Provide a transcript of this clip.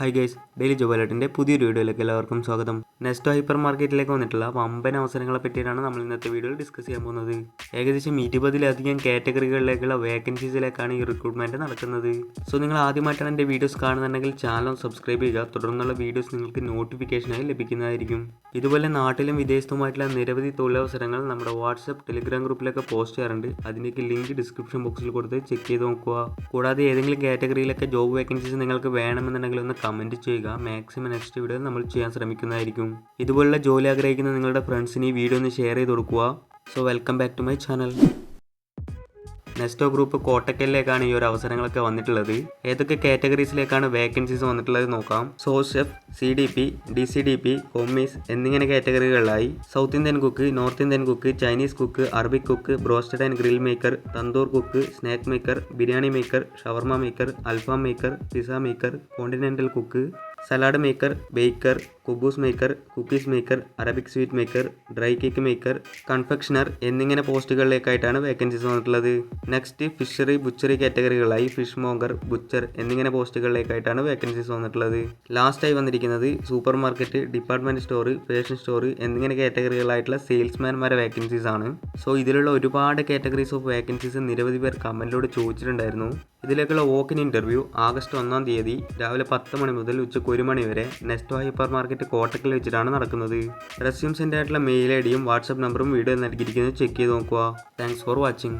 Hi guys daily ജോബലേട്ടിന്റെ പുതിയൊരു വീഡിയോയിലേക്ക് എല്ലാവർക്കും സ്വാഗതം. നെസ്റ്റോ ഹൈപ്പർ മാർക്കറ്റിലേക്ക് വന്നിട്ടുള്ള വമ്പൻ അവസരങ്ങളെ പറ്റിയിട്ടാണ് നമ്മൾ ഇന്നത്തെ വീഡിയോയിൽ ഡിസ്കസ് ചെയ്യാൻ പോകുന്നത്. ഏകദേശം ഇരുപതിലധികം കാറ്റഗറികളിലേക്കുള്ള വേക്കൻസീസിലേക്കാണ് ഈ റിക്രൂട്ട്മെന്റ് നടക്കുന്നത്. സോ നിങ്ങൾ ആദ്യമായിട്ടാണ് എന്റെ വീഡിയോസ് കാണുന്നുണ്ടെങ്കിൽ ചാനൽ സബ്സ്ക്രൈബ് ചെയ്യുക. തുടർന്നുള്ള വീഡിയോസ് നിങ്ങൾക്ക് നോട്ടിഫിക്കേഷനായി ലഭിക്കുന്നതായിരിക്കും. ഇതുപോലെ നാട്ടിലും വിദേശത്തുമായിട്ടുള്ള നിരവധി തൊഴിലവസരങ്ങൾ നമ്മുടെ വാട്സപ്പ് ടെലിഗ്രാം ഗ്രൂപ്പിലൊക്കെ പോസ്റ്റ് ചെയ്യാറുണ്ട്. അതിന്റെയൊക്കെ ലിങ്ക് ഡിസ്ക്രിപ്ഷൻ ബോക്സിൽ കൊടുത്ത് ചെക്ക് ചെയ്ത് നോക്കുക. കൂടാതെ ഏതെങ്കിലും കാറ്റഗറിയിലൊക്കെ ജോബ് വേക്കൻസീസ് നിങ്ങൾക്ക് വേണമെന്നുണ്ടെങ്കിൽ ഒന്ന് കമന്റ് ചെയ്യുക. മാക്സിമം നെക്സ്റ്റ് വീഡിയോ നമ്മൾ ചെയ്യാൻ ശ്രമിക്കുന്നതായിരിക്കും. ഇതുപോലുള്ള ജോലി ആഗ്രഹിക്കുന്ന നിങ്ങളുടെ ഫ്രണ്ട്സിന് ഈ വീഡിയോ ഒന്ന് ഷെയർ ചെയ്ത് കൊടുക്കുക. So welcome back to my channel Nesto group കോട്ടക്കലിലേക്കാണ് ഈ ഒരു അവസരങ്ങളൊക്കെ വന്നിട്ടുള്ളത്. ഏതൊക്കെ കാറ്റഗറീസിലേക്കാണ് വേക്കൻസീസ് വന്നിട്ടുള്ളത് നോക്കാം. Sous chef chef C D P D C D P homies എന്നിങ്ങനെ കാറ്റഗറികളിലായി. South Indian cook North Indian cook Chinese cook Arabic cook broasted and grill maker tandoor cook snack maker biryani maker shawarma maker alfaham maker pizza maker continental cook salad maker baker kuboos maker cookies maker Arabic sweet maker dry cake maker confectioner എന്നിങ്ങനെ പോസ്റ്റുകളിലേക്കായിട്ടാണ് vacancies വന്നിട്ടുള്ളത്. Next fishery butchery കാറ്റഗറികളായി fishmonger butcher എന്നിങ്ങനെ പോസ്റ്റുകളിലേക്കായിട്ടാണ് vacancies വന്നിട്ടുള്ളത്. ലാസ്റ്റായി വന്നിരിക്കുന്നത് supermarket department store fashion store എന്നിങ്ങനെ കാറ്റഗറികളായിട്ടുള്ള സെയിൽസ്മാൻമാരെ വേക്കൻസീസ് ആണ് സോ ഇതിലുള്ള ഒരുപാട് കാറ്റഗറീസ് ഓഫ് വേക്കൻസീസ് നിരവധി പേർ കമന്റിലൂടെ ചോദിച്ചിട്ടുണ്ടായിരുന്നു. ഇതിലേക്കുള്ള വോക്കിൻ ഇന്റർവ്യൂ ആഗസ്റ്റ് ഒന്നാം തീയതി രാവിലെ പത്ത് മണി മുതൽ ഉച്ചയ്ക്ക് ഒരു മണി വരെ നെസ്റ്റോ ഹൈപ്പർ മാർക്കറ്റ് കോട്ടക്കൽ വെച്ചിട്ടാണ് നടക്കുന്നത്. റെസ്യൂം സെന്റ് ആയിട്ടുള്ള മെയിൽ ഐ ഡിയും വാട്സപ്പ് നമ്പറും വീഡിയോ നൽകിയിരിക്കുന്നത് ചെക്ക് ചെയ്ത് നോക്കുക. Thanks for watching